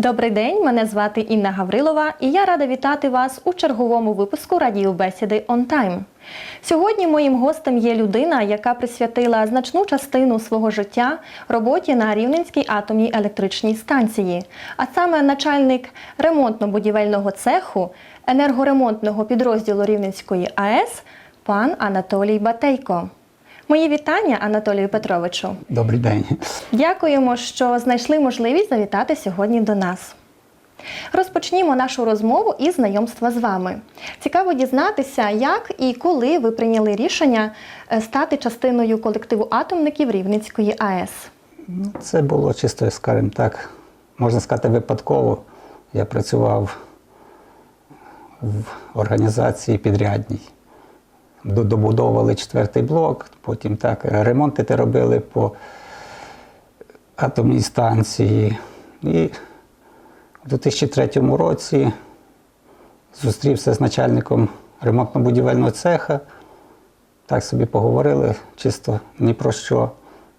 Добрий день, мене звати Інна Гаврилова, і я рада вітати вас у черговому випуску радіобесіди On Time. Сьогодні моїм гостем є людина, яка присвятила значну частину свого життя роботі на Рівненській атомній електричній станції, а саме начальник ремонтно-будівельного цеху енергоремонтного підрозділу Рівненської АЕС пан Анатолій Батейко. Мої вітання Анатолію Петровичу. Добрий день. Дякуємо, що знайшли можливість завітати сьогодні до нас. Розпочнімо нашу розмову із знайомства з вами. Цікаво дізнатися, як і коли ви прийняли рішення е, стати частиною колективу атомників Рівненської АЕС. Ну, Це було чисто, скажімо так, можна сказати, випадково. Я працював в організації підрядній. До- Добудовували четвертий блок, потім так ремонти те робили по атомній станції. І в 2003 році зустрівся з начальником ремонтно-будівельного цеха. Так собі поговорили, чисто ні про що.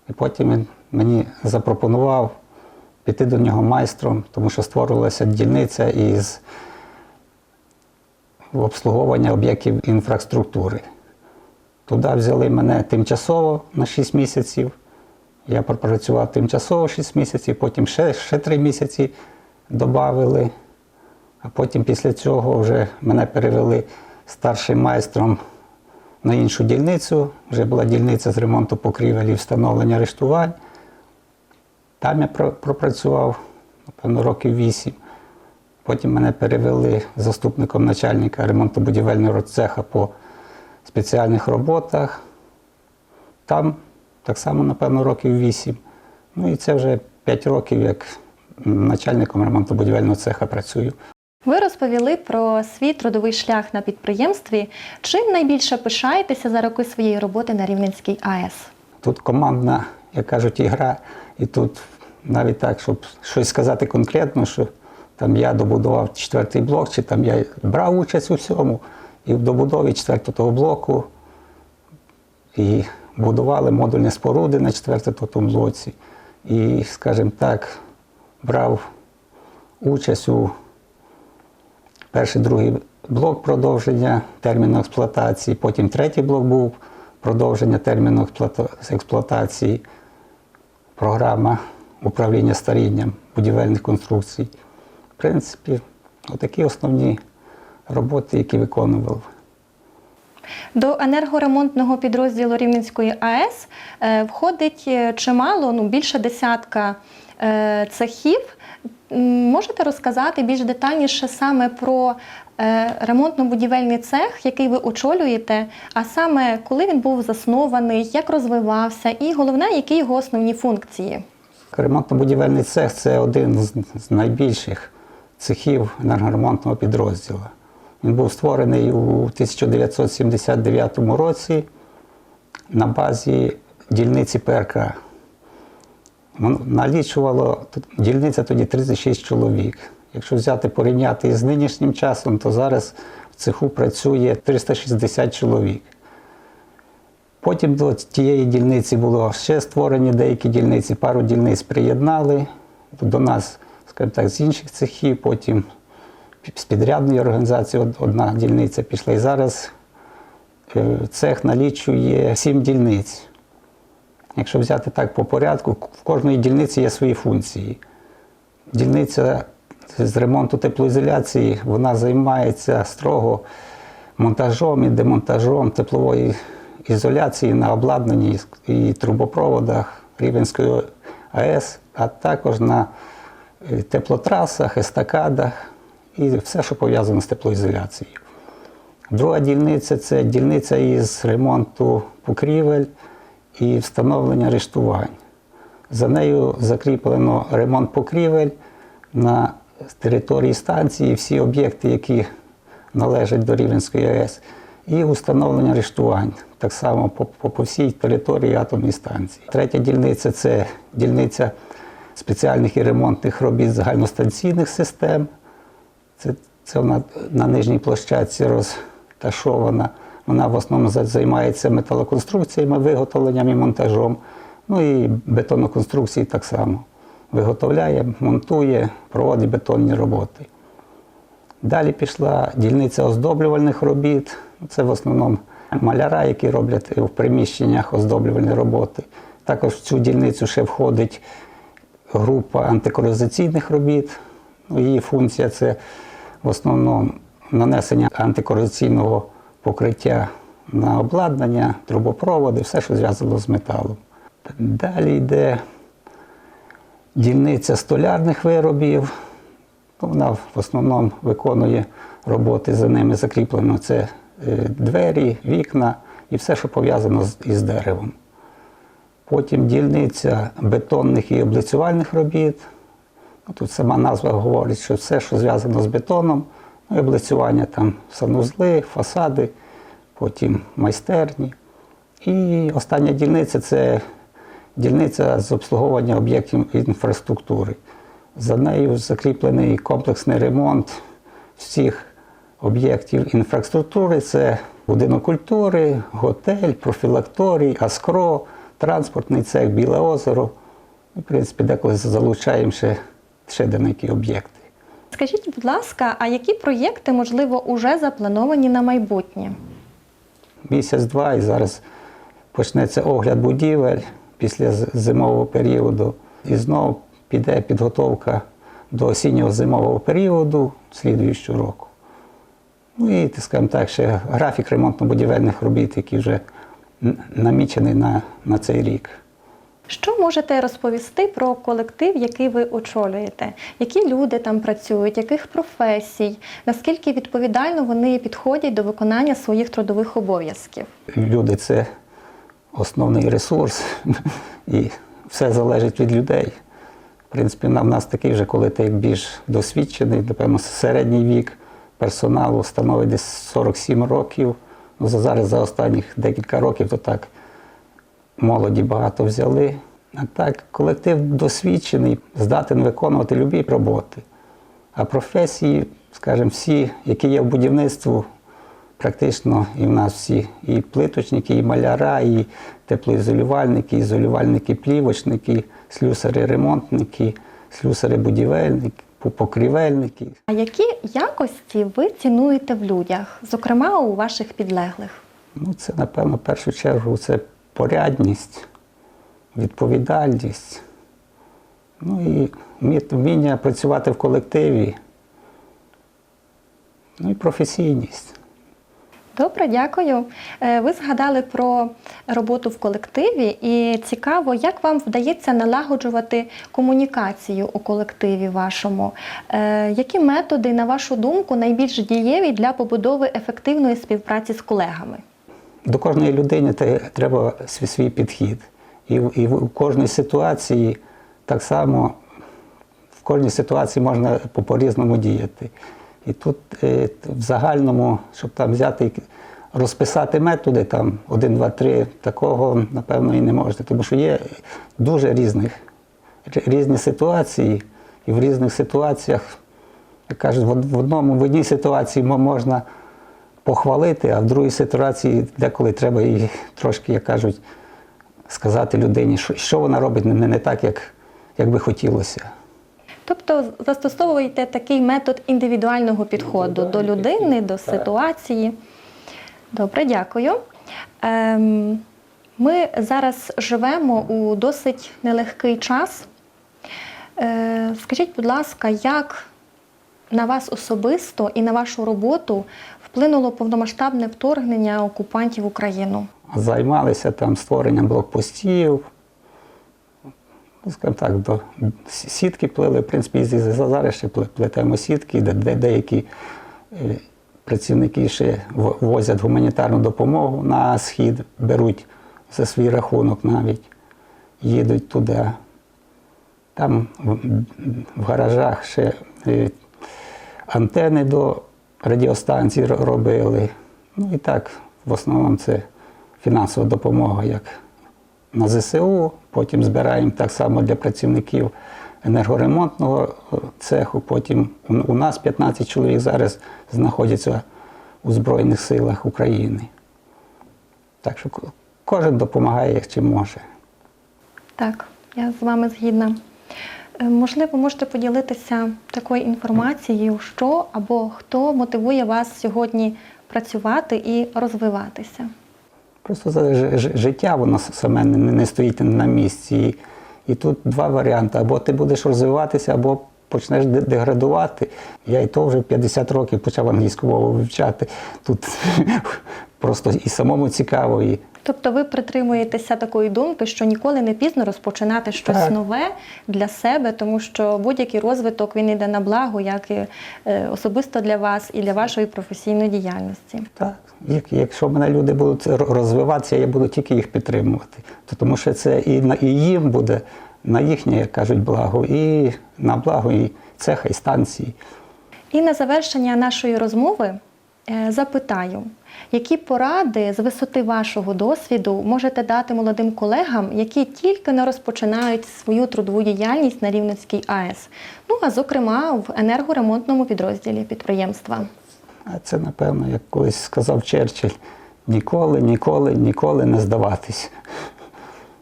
І потім він мені запропонував піти до нього майстром, тому що створювалася дільниця із обслуговування об'єктів інфраструктури. Туди взяли мене тимчасово на 6 місяців. Я пропрацював тимчасово 6 місяців, потім ще, ще 3 місяці додали. А потім після цього вже мене перевели старшим майстром на іншу дільницю. Вже була дільниця з ремонту покрівель і встановлення арештувань. Там я пропрацював, напевно, років вісім. Потім мене перевели заступником начальника ремонтно-будівельного цеха по спеціальних роботах. Там так само, напевно, років вісім. Ну і це вже п'ять років, як начальником ремонтно-будівельного цеха працюю. Ви розповіли про свій трудовий шлях на підприємстві. Чим найбільше пишаєтеся за роки своєї роботи на Рівненській АЕС? Тут командна, як кажуть, ігра, і тут навіть так, щоб щось сказати конкретно, що там я добудував четвертий блок, чи там я брав участь у всьому, і в добудові четвертого блоку і будували модульні споруди на четвертому блоці. І, скажімо так, брав участь у перший, другий блок продовження терміну експлуатації, потім третій блок був продовження терміну експлуатації, програма управління старінням будівельних конструкцій. Принципі, отакі основні роботи, які виконував. До енергоремонтного підрозділу Рівненської АЕС е, входить е, чимало, ну більше десятка е, цехів. Можете розказати більш детальніше саме про ремонтно-будівельний цех, який ви очолюєте, а саме коли він був заснований, як розвивався, і головне, які його основні функції? Ремонтно-будівельний цех це один з найбільших цехів енергоремонтного підрозділу. Він був створений у 1979 році на базі дільниці ПРК. Налічувало дільниця тоді 36 чоловік. Якщо взяти порівняти із нинішнім часом, то зараз в цеху працює 360 чоловік. Потім до тієї дільниці було ще створені деякі дільниці, пару дільниць приєднали до нас, скажімо так, з інших цехів, потім з підрядної організації одна дільниця пішла. І зараз е, цех налічує сім дільниць. Якщо взяти так по порядку, в кожної дільниці є свої функції. Дільниця з ремонту теплоізоляції вона займається строго монтажом і демонтажом теплової ізоляції на обладнанні і трубопроводах Рівенської АЕС, а також на теплотрасах, естакадах і все, що пов'язано з теплоізоляцією. Друга дільниця це дільниця із ремонту покрівель і встановлення арештувань. За нею закріплено ремонт покрівель на території станції, всі об'єкти, які належать до Рівненської АЕС, і установлення арештувань, так само по, по, всій території атомної станції. Третя дільниця це дільниця спеціальних і ремонтних робіт загальностанційних систем. Це, це вона на нижній площадці розташована. Вона в основному займається металоконструкціями, виготовленням і монтажом, ну і бетоноконструкції так само. виготовляє, монтує, проводить бетонні роботи. Далі пішла дільниця оздоблювальних робіт. Це в основному маляра, які роблять в приміщеннях оздоблювальні роботи. Також в цю дільницю ще входить група антикорозаційних робіт. Ну, Її функція це в основному нанесення антикорозаційного покриття на обладнання, трубопроводи, все, що зв'язано з металом. Далі йде дільниця столярних виробів. Ну, Вона в основному виконує роботи за ними закріплено. Це е, двері, вікна і все, що пов'язано із деревом. Потім дільниця бетонних і облицювальних робіт. Ну, Тут сама назва говорить, що все, що зв'язано з бетоном, ну, і облицювання там санузли, фасади, потім майстерні. І остання дільниця це дільниця з обслуговування об'єктів інфраструктури. За нею закріплений комплексний ремонт всіх об'єктів інфраструктури. Це будинок культури, готель, профілакторій, Аскро, транспортний цех, Біле озеро. В принципі, деколи залучаємо ще, ще деякі об'єкти. Скажіть, будь ласка, а які проєкти, можливо, уже заплановані на майбутнє? Місяць-два і зараз почнеться огляд будівель після зимового періоду. І знову піде підготовка до осіннього зимового періоду слідуючого року. Ну і, так скажімо так, ще графік ремонтно-будівельних робіт, який вже намічений на, на цей рік. Що можете розповісти про колектив, який ви очолюєте? Які люди там працюють, яких професій, наскільки відповідально вони підходять до виконання своїх трудових обов'язків? Люди це основний ресурс, і все залежить від людей. В принципі, в нас такий вже, коли ти більш досвідчений, напевно, середній вік персоналу становить десь 47 років. Ну, за зараз за останніх декілька років то так молоді багато взяли. А так, колектив досвідчений, здатен виконувати любі роботи. А професії, скажімо, всі, які є в будівництву, практично і в нас всі і плиточники, і маляра, і теплоізолювальники, ізолювальники, плівочники, слюсари, ремонтники, слюсари будівельники, покрівельники. А які якості ви цінуєте в людях, зокрема у ваших підлеглих? Ну, це, напевно, в першу чергу це порядність, відповідальність. Ну і вміння працювати в колективі. Ну і професійність. Добре, дякую. Е, Ви згадали про роботу в колективі, і цікаво, як вам вдається налагоджувати комунікацію у колективі вашому. Е, Які методи, на вашу думку, найбільш дієві для побудови ефективної співпраці з колегами? До кожної людини треба свій, свій підхід. І, і в кожній ситуації так само в кожній ситуації можна по-різному діяти. І тут е, в загальному, щоб там взяти розписати методи, там один, два, три, такого, напевно, і не можна. Тому що є дуже різних різні ситуації, і в різних ситуаціях, як кажуть, в одному в одній ситуації можна похвалити, а в другій ситуації деколи треба і трошки, як кажуть, сказати людині, що, вона робить не так, як, як би хотілося. Тобто застосовуєте такий метод індивідуального підходу до людини, до ситуації. Добре, дякую. Ем, ми зараз живемо у досить нелегкий час. Е, скажіть, будь ласка, як на вас особисто і на вашу роботу вплинуло повномасштабне вторгнення окупантів в Україну? Займалися там створенням блокпостів. Ну, скажімо так, до сітки плели. В принципі, і зараз ще плетемо сітки, де, де деякі е, працівники ще возять гуманітарну допомогу на схід, беруть за свій рахунок навіть, їдуть туди. Там в, в гаражах ще е, антени до радіостанцій робили. Ну і так, в основному це фінансова допомога, як на ЗСУ. Потім збираємо так само для працівників енергоремонтного е, цеху. Потім у- нас 15 чоловік зараз знаходяться у Збройних силах України. Так що кожен допомагає, як чим може. Так, я з вами згідна. Е, Можливо, можете поділитися такою інформацією, що або хто мотивує вас сьогодні працювати і розвиватися. Просто життя воно саме не, стоїть на місці. І тут два варіанти: або ти будеш розвиватися, або почнеш деградувати. Я і то вже 50 років почав англійську мову вивчати. Тут просто і самому цікаво. І, Тобто ви притримуєтеся такої думки, що ніколи не пізно розпочинати щось Так. нове для себе, тому що будь-який розвиток він йде на благо, як і е, особисто для вас і для вашої професійної діяльності. так, як, якщо мене люди будуть розвиватися, я буду тільки їх підтримувати. То, тому що це і, на, і їм буде на їхнє, як кажуть, благо, і на благо і цеха, і станції. І на завершення нашої розмови запитаю, які поради з висоти вашого досвіду можете дати молодим колегам, які тільки не розпочинають свою трудову діяльність на Рівненській АЕС, ну а зокрема в енергоремонтному підрозділі підприємства. Це, напевно, як колись сказав Черчилль, ніколи, ніколи, ніколи не здаватись.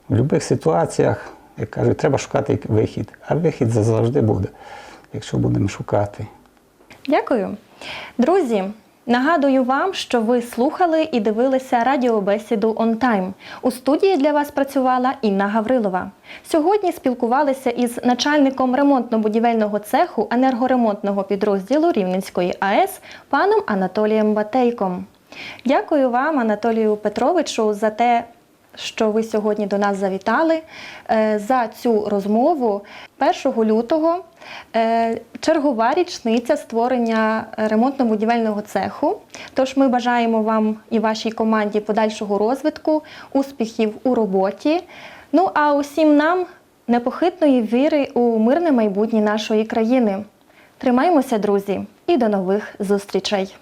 В будь-яких ситуаціях, як кажуть, треба шукати вихід, а вихід завжди буде, якщо будемо шукати. Дякую. Друзі, нагадую вам, що ви слухали і дивилися радіобесіду «Онтайм». У студії для вас працювала Інна Гаврилова. Сьогодні спілкувалися із начальником ремонтно-будівельного цеху енергоремонтного підрозділу Рівненської АЕС паном Анатолієм Батейком. Дякую вам, Анатолію Петровичу, за те, що ви сьогодні до нас завітали е, за цю розмову 1 лютого. е, Чергова річниця створення ремонтно-будівельного цеху. Тож ми бажаємо вам і вашій команді подальшого розвитку, успіхів у роботі. Ну а усім нам непохитної віри у мирне майбутнє нашої країни. Тримаймося, друзі, і до нових зустрічей!